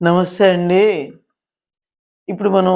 నమస్తే అండి. ఇప్పుడు మనం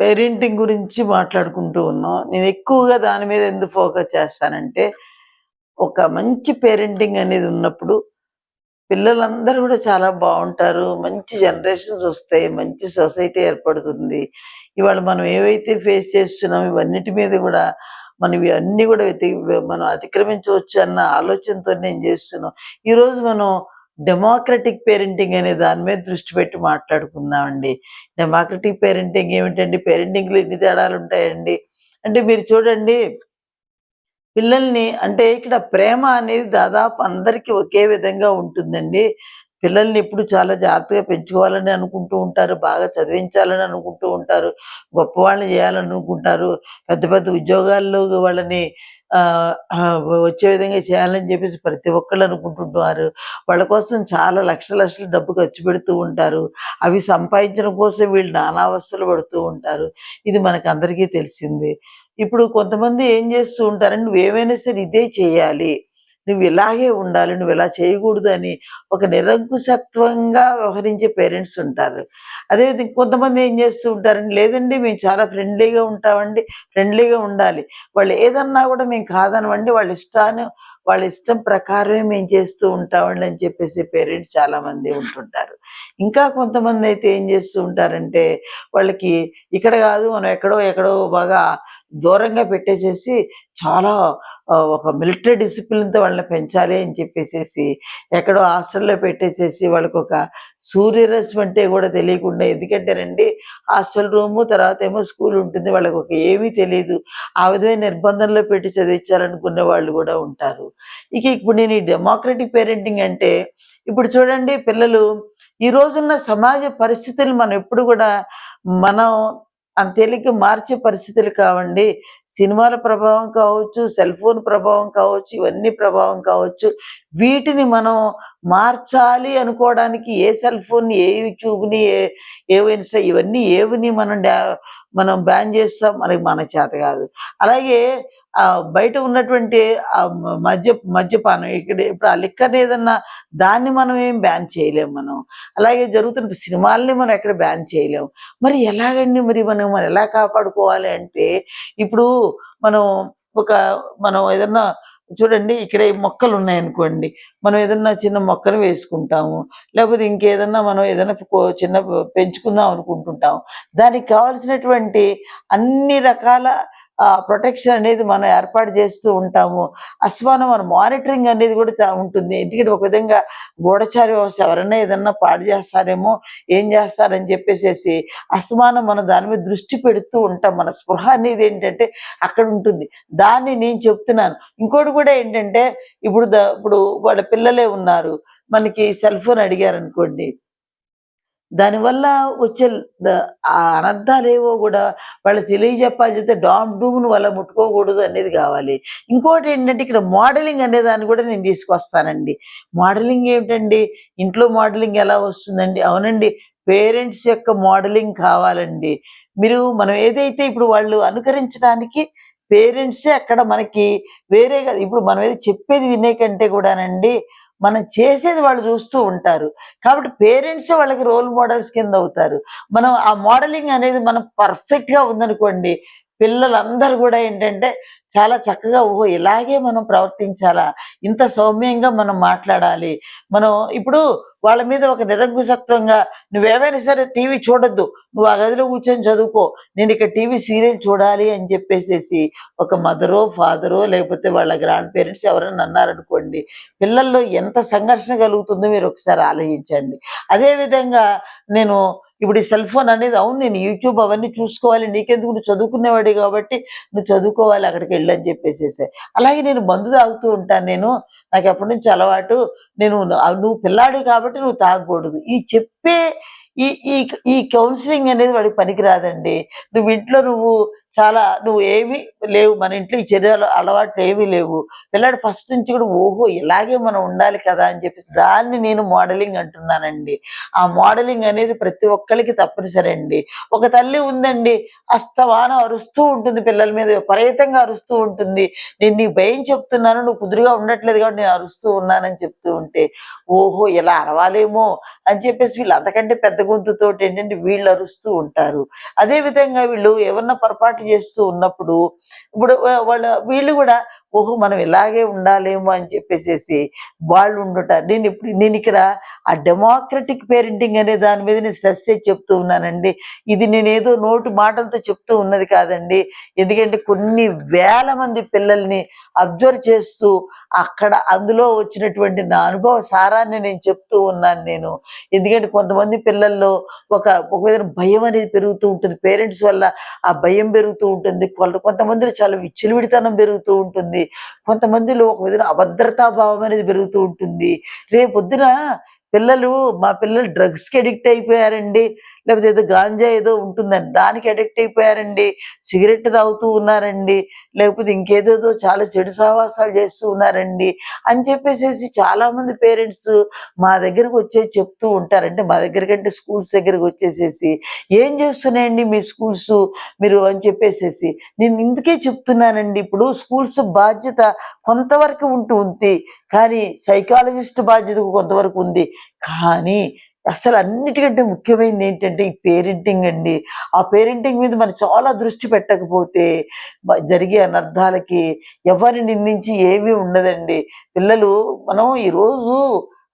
పేరెంటింగ్ గురించి మాట్లాడుకుంటూ ఉన్నాం. నేను ఎక్కువగా దాని మీద ఎందుకు ఫోకస్ చేస్తానంటే, ఒక మంచి పేరెంటింగ్ అనేది ఉన్నప్పుడు పిల్లలందరూ కూడా చాలా బాగుంటారు మంచి జనరేషన్స్ వస్తాయి. మంచి సొసైటీ ఏర్పడుతుంది. ఇవాళ మనం ఏవైతే ఫేస్ చేస్తున్నాం ఇవన్నిటి మీద కూడా మనం ఇవన్నీ కూడా మనం అతిక్రమించవచ్చు అన్న ఆలోచనతో నేను చేస్తున్నాం ఈరోజు మనం డెమోక్రటిక్ పేరెంటింగ్ అనే దాని మీద దృష్టి పెట్టి మాట్లాడుకుందామండి. డెమోక్రటిక్ పేరెంటింగ్ ఏమిటండి? పేరెంటింగ్‌లో ఎన్ని తేడాలు ఉంటాయండి అంటే మీరు చూడండి పిల్లల్ని అంటే ఇక్కడ ప్రేమ అనేది దాదాపు అందరికీ ఒకే విధంగా ఉంటుందండి. పిల్లల్ని ఎప్పుడు చాలా జాగ్రత్తగా పెంచుకోవాలని అనుకుంటూ ఉంటారు. బాగా చదివించాలని అనుకుంటూ ఉంటారు. గొప్పవాళ్ళని చేయాలనుకుంటారు. పెద్ద పెద్ద ఉద్యోగాల్లో వాళ్ళని వచ్చే విధంగా చేయాలని చెప్పేసి ప్రతి ఒక్కళ్ళు అనుకుంటుంటారు. వాళ్ళ కోసం చాలా లక్షల లక్షలు డబ్బు ఖర్చు పెడుతూ ఉంటారు. అవి సంపాదించడం కోసం వీళ్ళు నానా అవస్థలు పడుతూ ఉంటారు. ఇది మనకు అందరికీ తెలిసింది ఇప్పుడు కొంతమంది ఏం చేస్తూ ఉంటారంటే నువ్వేమైనా సరే ఇదే చేయాలి. నువ్వు ఇలాగే ఉండాలి. నువ్వు ఇలా చేయకూడదని ఒక నిరంకుశత్వంగా వ్యవహరించే పేరెంట్స్ ఉంటారు. అదే విధంగా కొంతమంది ఏం చేస్తూ ఉంటారండి లేదండి మేము చాలా ఫ్రెండ్లీగా ఉంటామండి. ఫ్రెండ్లీగా ఉండాలి. వాళ్ళు ఏదన్నా కూడా మేము కాదనమండి. వాళ్ళ ఇష్టాన్ని వాళ్ళ ఇష్టం ప్రకారమే మేము చేస్తూ ఉంటామండి అని చెప్పేసి పేరెంట్స్ చాలామంది ఉంటుంటారు. ఇంకా కొంతమంది అయితే ఏం చేస్తూ ఉంటారంటే వాళ్ళకి ఇక్కడ కాదు మనం ఎక్కడో ఎక్కడో బాగా దూరంగా పెట్టేసేసి చాలా ఒక మిలిటరీ డిసిప్లిన్‌తో వాళ్ళని పెంచాలి అని చెప్పేసేసి ఎక్కడో హాస్టల్‌లో పెట్టేసేసి వాళ్ళకొక సూర్యరశ్మి అంటే కూడా తెలియకుండా ఎందుకంటే రండి హాస్టల్ రూము తర్వాతేమో స్కూల్ ఉంటుంది. వాళ్ళకొక ఏమీ తెలియదు ఆ విధమైన నిర్బంధంలో పెట్టి చదివించాలనుకునే వాళ్ళు కూడా ఉంటారు. ఇక ఇప్పుడు నేను ఈ డెమోక్రటిక్ పేరెంటింగ్ అంటే ఇప్పుడు చూడండి పిల్లలు ఈ రోజున్న సమాజ పరిస్థితులు మనం ఎప్పుడు కూడా మనం అంత మార్చే పరిస్థితులు కావండి. సినిమాల ప్రభావం కావచ్చు, సెల్ ఫోన్ ప్రభావం కావచ్చు, ఇవన్నీ ప్రభావం కావచ్చు. వీటిని మనం మార్చాలి అనుకోవడానికి ఏ సెల్ ఫోన్‌ని, ఏ యూట్యూబ్‌ని, ఏ ఏవో ఇన్‌స్టా ఇవన్నీ ఏవిని మనం మనం బ్యాన్ చేస్తాం మనకి మన చేత కాదు. అలాగే బయట ఉన్నటువంటి మద్య మద్యపానం ఇక్కడ ఇప్పుడు ఆ లిక్కర్‌ని ఏదన్నా దాన్ని మనం ఏం బ్యాన్ చేయలేము మనం. అలాగే జరుగుతున్న సినిమాల్ని మనం ఎక్కడ బ్యాన్ చేయలేము. మరి ఎలాగండి మరి మనం మనం ఎలా కాపాడుకోవాలి అంటే ఇప్పుడు మనం ఒక మనం ఏదన్నా చూడండి ఇక్కడ మొక్కలు ఉన్నాయనుకోండి. మనం ఏదన్నా చిన్న మొక్కను వేసుకుంటాము. లేకపోతే ఇంకేదన్నా మనం ఏదైనా చిన్న పెంచుకుందాం అనుకుంటుంటాము దానికి కావాల్సినటువంటి అన్ని రకాల ప్రొటెక్షన్ అనేది మనం ఏర్పాటు చేస్తూ ఉంటాము. అస్మానం మన మానిటరింగ్ అనేది కూడా ఉంటుంది. ఎందుకంటే ఒక విధంగా గూఢచారి వ్యవస్థ ఎవరైనా ఏదన్నా పాడు చేస్తారేమో, ఏం చేస్తారని చెప్పేసేసి అస్మానం మనం దాని మీద దృష్టి పెడుతూ ఉంటాం. మన స్పృహ అనేది ఏంటంటే అక్కడ ఉంటుంది. దాన్ని నేను చెప్తున్నాను. ఇంకోటి కూడా ఏంటంటే ఇప్పుడు ఇప్పుడు వాళ్ళ పిల్లలే ఉన్నారు. మనకి సెల్ ఫోన్ అడిగారనుకోండి. దానివల్ల వచ్చే ఆ అనర్థాలు ఏవో కూడా వాళ్ళకి తెలియజెప్పాలి చెప్తే డామ్ డూమ్ను వాళ్ళ ముట్టుకోకూడదు అనేది కావాలి ఇంకోటి ఏంటంటే ఇక్కడ మోడలింగ్ అనే దాన్ని కూడా నేను తీసుకొస్తానండి. మోడలింగ్ ఏమిటండి? ఇంట్లో మోడలింగ్ ఎలా వస్తుందండి? అవునండి. పేరెంట్స్ యొక్క మోడలింగ్ కావాలండి. మీరు మనం ఏదైతే ఇప్పుడు వాళ్ళు అనుకరించడానికి పేరెంట్సే అక్కడ మనకి వేరే గాదు. ఇప్పుడు మనం ఏదో చెప్పేది వినే కంటే కూడానండి మనం చేసేది వాళ్ళు చూస్తూ ఉంటారు. కాబట్టి పేరెంట్స్ వాళ్ళకి రోల్ మోడల్స్ కింద అవుతారు. మనం ఆ మోడలింగ్ అనేది మనం పర్ఫెక్ట్‌గా ఉందనుకోండి, పిల్లలందరూ కూడా ఏంటంటే చాలా చక్కగా ఓహో! ఇలాగే మనం ప్రవర్తించాలా? ఇంత సౌమ్యంగా మనం మాట్లాడాలి. మనం ఇప్పుడు వాళ్ళ మీద ఒక నిరంకుశత్వంగా నువ్వేమైనా సరే టీవీ చూడొద్దు. నువ్వు ఆ గదిలో కూర్చొని చదువుకో. నేను ఇక్కడ టీవీ సీరియల్ చూడాలి అని చెప్పేసేసి ఒక మదరో, ఫాదరో లేకపోతే వాళ్ళ గ్రాండ్ పేరెంట్స్ ఎవరైనా అన్నారనుకోండి, పిల్లల్లో ఎంత సంఘర్షణ కలుగుతుందో మీరు ఒకసారి ఆలోచించండి. అదేవిధంగా నేను ఇప్పుడు ఈ సెల్ ఫోన్ అనేది అవును నేను యూట్యూబ్ అవన్నీ చూసుకోవాలి. నీకెందుకు నువ్వు చదువుకునేవాడి కాబట్టి నువ్వు చదువుకోవాలి అక్కడికెళ్ళి అని చెప్పేసేసే అలాగే నేను మందు తాగుతూ ఉంటాను నేను. నాకు ఎప్పటి నుంచి అలవాటు. నేను నువ్వు పిల్లాడు కాబట్టి నువ్వు తాగకూడదు. ఈ చెప్పే ఈ ఈ ఈ కౌన్సిలింగ్ అనేది వాడికి పనికిరాదండి. నువ్వు ఇంట్లో నువ్వు చాలా నువ్వు ఏమి లేవు మన ఇంట్లో ఈ చర్యలు అలవాట్లు ఏమీ లేవు. పిల్లాడు ఫస్ట్ నుంచి కూడా ఓహో ఇలాగే మనం ఉండాలి కదా అని చెప్పేసి దాన్ని నేను మోడలింగ్ అంటున్నానండి. ఆ మోడలింగ్ అనేది ప్రతి ఒక్కరికి తప్పనిసరి అండి. ఒక తల్లి ఉందండి అస్తవానం అరుస్తూ ఉంటుంది పిల్లల మీద విపరీతంగా అరుస్తూ ఉంటుంది. నేను నీ భయం చెప్తున్నాను నువ్వు కుదురుగా ఉండట్లేదు కాబట్టి నేను అరుస్తూ ఉన్నానని చెప్తూ ఉంటే ఓహో ఇలా అరవాలేమో అని చెప్పేసి వీళ్ళు అంతకంటే పెద్ద గొంతుతో ఏంటంటే వీళ్ళు అరుస్తూ ఉంటారు. అదే విధంగా వీళ్ళు ఏమన్నా పొరపాటు చేస్తూ ఉన్నప్పుడు ఇప్పుడు వాళ్ళ వీళ్ళు కూడా ఓహో మనం ఇలాగే ఉండాలేమో అని చెప్పేసేసి వాళ్ళు ఉండుట నేను ఇప్పుడు నేను ఇక్కడ ఆ డెమోక్రటిక్ పేరెంటింగ్ అనే దాని మీద నేను స్ట్రెస్ చేసి చెప్తూ ఉన్నానండి. ఇది నేనేదో నోటు మాటలతో చెప్తూ ఉన్నది కాదండి. ఎందుకంటే కొన్ని వేల మంది పిల్లల్ని అబ్జర్వ్ చేస్తూ అక్కడ అందులో వచ్చినటువంటి నా అనుభవ సారాన్ని నేను చెప్తూ ఉన్నాను నేను. ఎందుకంటే కొంతమంది పిల్లల్లో ఒక ఒక విధంగా భయం అనేది పెరుగుతూ ఉంటుంది. పేరెంట్స్ వల్ల ఆ భయం పెరుగుతూ ఉంటుంది. కొంత కొంతమందిలో చాలా విచ్చలవిడితనం పెరుగుతూ ఉంటుంది. కొంతమందిలో ఒక విధంగా అభద్రతా భావం అనేది పెరుగుతూ ఉంటుంది. రేపొద్దున పిల్లలు మా పిల్లలు డ్రగ్స్కి అడిక్ట్ అయిపోయారండి. లేకపోతే ఏదో గాంజా ఏదో ఉంటుందని దానికి అడిక్ట్ అయిపోయారండి. సిగరెట్ తాగుతూ ఉన్నారండి. లేకపోతే ఇంకేదేదో చాలా చెడు సహవాసాలు చేస్తూ ఉన్నారండి. అని చెప్పేసేసి చాలామంది పేరెంట్స్ మా దగ్గరకు వచ్చేసి చెప్తూ ఉంటారంటే మా దగ్గరకంటే స్కూల్స్ దగ్గరకు వచ్చేసేసి ఏం చేస్తున్నాయండి మీ స్కూల్స్ మీరు అని చెప్పేసేసి. నేను ఇందుకే చెప్తున్నానండి. ఇప్పుడు స్కూల్స్ బాధ్యత కొంతవరకు ఉంటూ ఉంది కానీ సైకాలజిస్ట్ బాధ్యత కొంతవరకు ఉంది. కానీ అసలు అన్నిటికంటే ముఖ్యమైనది ఏంటంటే ఈ పేరెంటింగ్ అండి. ఆ పేరెంటింగ్ మీద మనం చాలా దృష్టి పెట్టకపోతే జరిగే అనర్థాలకి ఎవరిని నిందించి ఏమీ ఉండదండి. పిల్లలు మనం ఈరోజు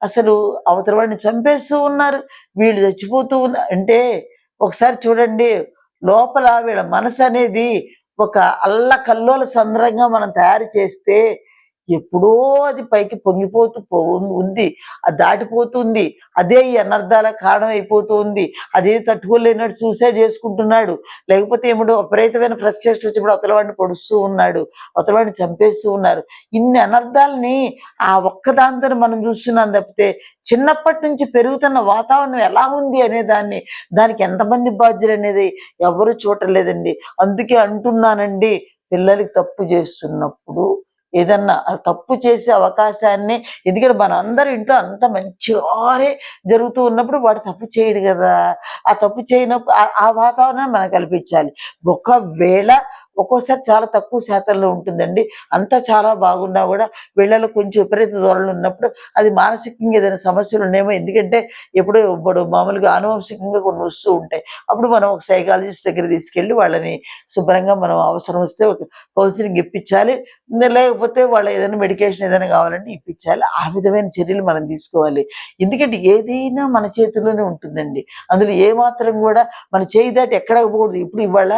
అసలు అవతల వాడిని చంపేస్తూ ఉన్నారు. వీళ్ళు చచ్చిపోతూ ఉన్నారు అంటే ఒకసారి చూడండి లోపల వీళ్ళ మనసు అనేది ఒక అల్ల కల్లోల సంద్రంగా మనం తయారు చేస్తే ఎప్పుడో అది పైకి పొంగిపోతూ పో ఉంది. అది దాటిపోతుంది. అదే ఈ అనర్థాల కారణం అయిపోతుంది. అదే తట్టుకోలేనట్టు సూసైడ్ చేసుకుంటున్నాడు. లేకపోతే ఏమిటో విపరీతమైన ఫ్రస్ట్రేషన్ వచ్చినప్పుడు అవతలవాడిని పొడుస్తూ ఉన్నాడు. అవతలవాడిని చంపేస్తూ ఉన్నారు. ఇన్ని అనర్థాలని ఆ ఒక్కదాంతో మనం చూస్తున్నాం తప్పితే చిన్నప్పటి నుంచి పెరుగుతున్న వాతావరణం ఎలా ఉంది అనే దాన్ని దానికి ఎంతమంది బాధ్యులు అనేది ఎవరు చూడలేదండి అందుకే అంటున్నానండి పిల్లలకి తప్పు చేస్తున్నప్పుడు ఏదన్నా తప్పు చేసే అవకాశాన్ని ఎందుకంటే మన అందరి ఇంట్లో అంత మంచిగానే జరుగుతూ ఉన్నప్పుడు వాడు తప్పు చేయడు కదా. ఆ తప్పు చేయనప్పుడు ఆ- వాతావరణాన్ని వాతావరణం మనం కల్పించాలి. ఒకవేళ ఒక్కోసారి చాలా తక్కువ శాతంలో ఉంటుందండి. అంతా చాలా బాగున్నా కూడా వీళ్ళలో కొంచెం విపరీత ధోరణులు ఉన్నప్పుడు అది మానసికంగా ఏదైనా సమస్యలు ఉన్నాయేమో. ఎందుకంటే ఎప్పుడో ఇప్పుడు మామూలుగా ఆనువంశికంగా కొన్ని వస్తూ ఉంటాయి. అప్పుడు మనం ఒక సైకాలజిస్ట్ దగ్గర తీసుకెళ్ళి వాళ్ళని శుభ్రంగా మనం అవసరం వస్తే ఒక కౌన్సిలింగ్ ఇప్పించాలి. లేకపోతే వాళ్ళు ఏదైనా మెడికేషన్ ఏదైనా కావాలని ఇప్పించాలి. ఆ విధమైన చర్యలు మనం తీసుకోవాలి. ఎందుకంటే ఏదైనా మన చేతుల్లోనే ఉంటుందండి. అందులో ఏ మాత్రం కూడా మన చేయి దాటి ఎక్కడకపోకూడదు ఇప్పుడు ఇవాళ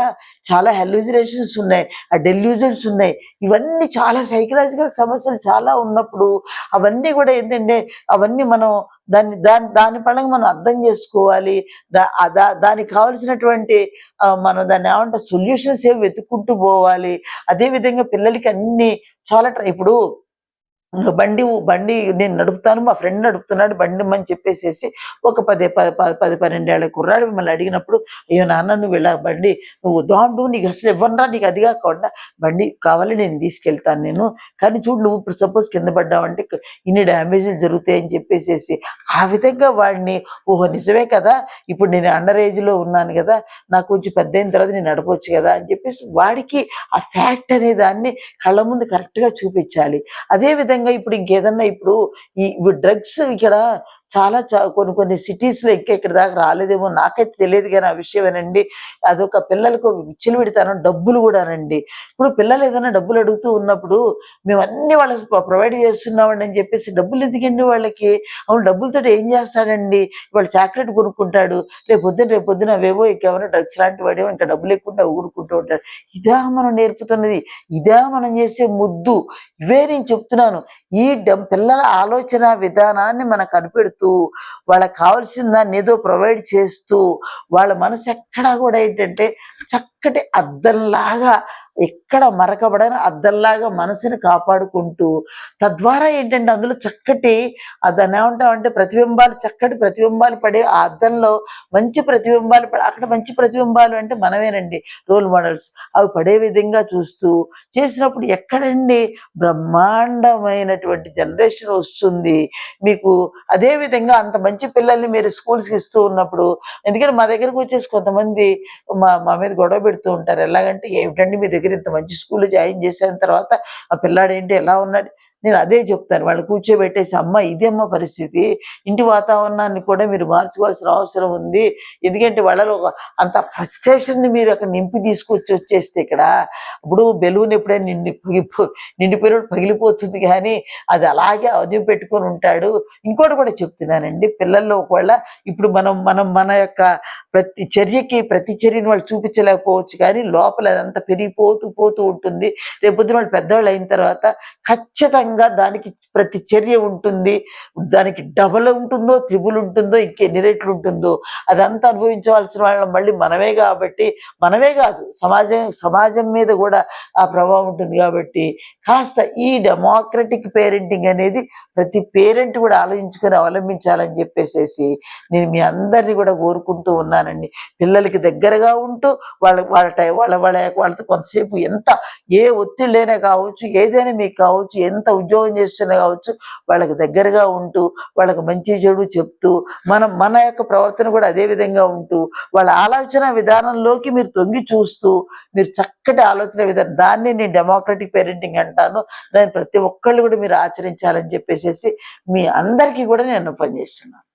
చాలా హెల్యూజినేషన్స్ ఉన్నాయి. ఆ డెల్యూజన్స్ ఉన్నాయి. ఇవన్నీ చాలా సైకలాజికల్ సమస్యలు చాలా ఉన్నప్పుడు అవన్నీ కూడా ఏంటంటే అవన్నీ మనం దాన్ని దాని దాని పరంగా మనం అర్థం చేసుకోవాలి. దా దా- దానికి కావలసినటువంటి మనం దాన్ని ఏమంటే సొల్యూషన్స్ ఏవి వెతుక్కుంటూ పోవాలి. అదే విధంగా పిల్లలకి అన్ని చాలా ఇప్పుడు బండి బండి నేను నడుపుతాను మా ఫ్రెండ్ నడుపుతున్నాడు బండి అని చెప్పేసేసి ఒక పది పది పది పది పన్నెండేళ్ళ కుర్రాడు మిమ్మల్ని అడిగినప్పుడు అయ్యో నాన్న నువ్వు ఇలా బండి నువ్వు దాండు నీకు అసలు ఇవ్వనరా నీకు అది కాకుండా బండి కావాలి నేను తీసుకెళ్తాను నేను. కానీ చూడు నువ్వు ఇప్పుడు సపోజ్ కింద పడ్డావంటే ఇన్ని డ్యామేజ్లు జరుగుతాయని చెప్పేసేసి ఆ విధంగా వాడిని ఓహో నిజమే కదా ఇప్పుడు నేను అండర్ ఏజ్లో ఉన్నాను కదా నాకు కొంచెం పెద్ద అయిన తర్వాత నేను నడపవచ్చు కదా అని చెప్పేసి వాడికి ఆ ఫ్యాక్ట్ అనే దాన్ని కళ్ళ ముందు కరెక్ట్గా చూపించాలి. అదే విధంగా ఇప్పుడు ఇంకేదన్నా ఇప్పుడు ఈ డ్రగ్స్ ఇక్కడ చాలా చా- కొన్ని కొన్ని సిటీస్లో లో ఇంకా ఇక్కడ దాకా రాలేదేమో. నాకైతే తెలియదు కానీ ఆ విషయం ఏనండి అదొక పిల్లలకు విచ్చలు పెడతాను డబ్బులు కూడానండి ఇప్పుడు పిల్లలు ఏదైనా డబ్బులు అడుగుతూ ఉన్నప్పుడు మేము అన్ని వాళ్ళకి ప్రొవైడ్ చేస్తున్నామండి అని చెప్పేసి డబ్బులు ఎందుకండి వాళ్ళకి? అవును డబ్బులతో ఏం చేస్తాడండి? వాళ్ళు చాక్లెట్ కొనుక్కుంటాడు. రేపు పొద్దున రేపు పొద్దున అవేవో ఇంకేమైనా డ్రగ్స్ లాంటి వాడేమో ఇంకా డబ్బులు లేకుండా ఊరుకుంటూ ఉంటాడు. ఇదా మనం నేర్పుతున్నది. ఇదా మనం చేసే ముద్దు. ఇవే నేను చెప్తున్నాను. ఈ పిల్లల ఆలోచన విధానాన్ని మనకు కనిపెడుతూ వాళ్ళకి కావాల్సిన దాన్ని ఏదో ప్రొవైడ్ చేస్తూ వాళ్ళ మనసు ఎక్కడా కూడా ఏంటంటే చక్కటి అద్దంలాగా ఎక్కడ మరకబడని అద్దంలాగా మనసుని కాపాడుకుంటూ తద్వారా ఏంటంటే అందులో చక్కటి దాన్ని ఏమంటామంటే ప్రతిబింబాలు చక్కటి ప్రతిబింబాలు పడే ఆ అద్దంలో మంచి ప్రతిబింబాలు పడే అక్కడ మంచి ప్రతిబింబాలు అంటే మనమేనండి రోల్ మోడల్స్ అవి పడే విధంగా చూస్తూ చేసినప్పుడు ఎక్కడండి బ్రహ్మాండమైనటువంటి జనరేషన్ వస్తుంది. మీకు అదే విధంగా అంత మంచి పిల్లల్ని మీరు స్కూల్స్కి ఇస్తూ ఉన్నప్పుడు ఎందుకంటే మా దగ్గరకు వచ్చేసి కొంతమంది మా మా మీద గొడవ పెడుతూ ఉంటారు. ఎలాగంటే ఏమిటండి మీ దగ్గర ఇంత మంచి స్కూల్లో జాయిన్ చేసిన తర్వాత ఆ పిల్లాడు ఏంటి ఎలా ఉన్నాడు? నేను అదే చెప్తాను. వాళ్ళు కూర్చోబెట్టేసి అమ్మ ఇదే అమ్మ పరిస్థితి. ఇంటి వాతావరణాన్ని కూడా మీరు మార్చుకోవాల్సిన అవసరం ఉంది. ఎందుకంటే వాళ్ళలో అంత ఫ్రస్ట్రేషన్ని మీరు అక్కడ నింపి తీసుకొచ్చి వచ్చేస్తే ఇక్కడ ఇప్పుడు బెలూన్ ఎప్పుడైనా నిండి పగిపో నిండిపోయినప్పుడు పగిలిపోతుంది కానీ అది అలాగే అవధి పెట్టుకొని ఉంటాడు. ఇంకోటి కూడా చెప్తున్నానండి. పిల్లల్లో ఒకవేళ ఇప్పుడు మనం మనం మన యొక్క ప్రతి చర్యకి ప్రతి చర్యని వాళ్ళు చూపించలేకపోవచ్చు కానీ లోపల అదంతా పెరిగిపోతూ పోతూ ఉంటుంది. రేపొద్దున వాళ్ళు పెద్దవాళ్ళు అయిన తర్వాత ఖచ్చితంగా దానికి ప్రతి చర్య ఉంటుంది దానికి డబల్ ఉంటుందో త్రిబుల్ ఉంటుందో ఇంకెన్ని రెట్లు ఉంటుందో అదంతా అనుభవించవలసిన వాళ్ళం మళ్ళీ మనమే కాబట్టి మనమే కాదు సమాజం సమాజం మీద కూడా ఆ ప్రభావం ఉంటుంది కాబట్టి కాస్త ఈ డెమోక్రటిక్ పేరెంటింగ్ అనేది ప్రతి పేరెంట్ కూడా ఆలోచించుకొని అవలంబించాలని చెప్పేసేసి నేను మీ అందరినీ కూడా కోరుకుంటూ ఉన్నానండి. పిల్లలకి దగ్గరగా ఉంటూ వాళ్ళ వాళ్ళ వాళ్ళ వాళ్ళ వాళ్ళతో కొంతసేపు ఎంత ఏ ఒత్తిళ్ళైనా కావచ్చు ఏదైనా మీకు కావచ్చు ఎంత ఉద్యోగం చేస్తున్నా కావచ్చు వాళ్ళకి దగ్గరగా ఉంటూ వాళ్ళకి మంచి చెడు చెప్తూ మనం మన యొక్క ప్రవర్తన కూడా అదే విధంగా ఉంటూ వాళ్ళ ఆలోచన విధానంలోకి మీరు తొంగి చూస్తూ మీరు చక్కటి ఆలోచన విధానం దాన్ని నేను డెమోక్రటిక్ పేరెంటింగ్ అంటాను దాన్ని ప్రతి ఒక్కళ్ళు కూడా మీరు ఆచరించాలని చెప్పేసి మీ అందరికీ కూడా నేను పనిచేస్తున్నాను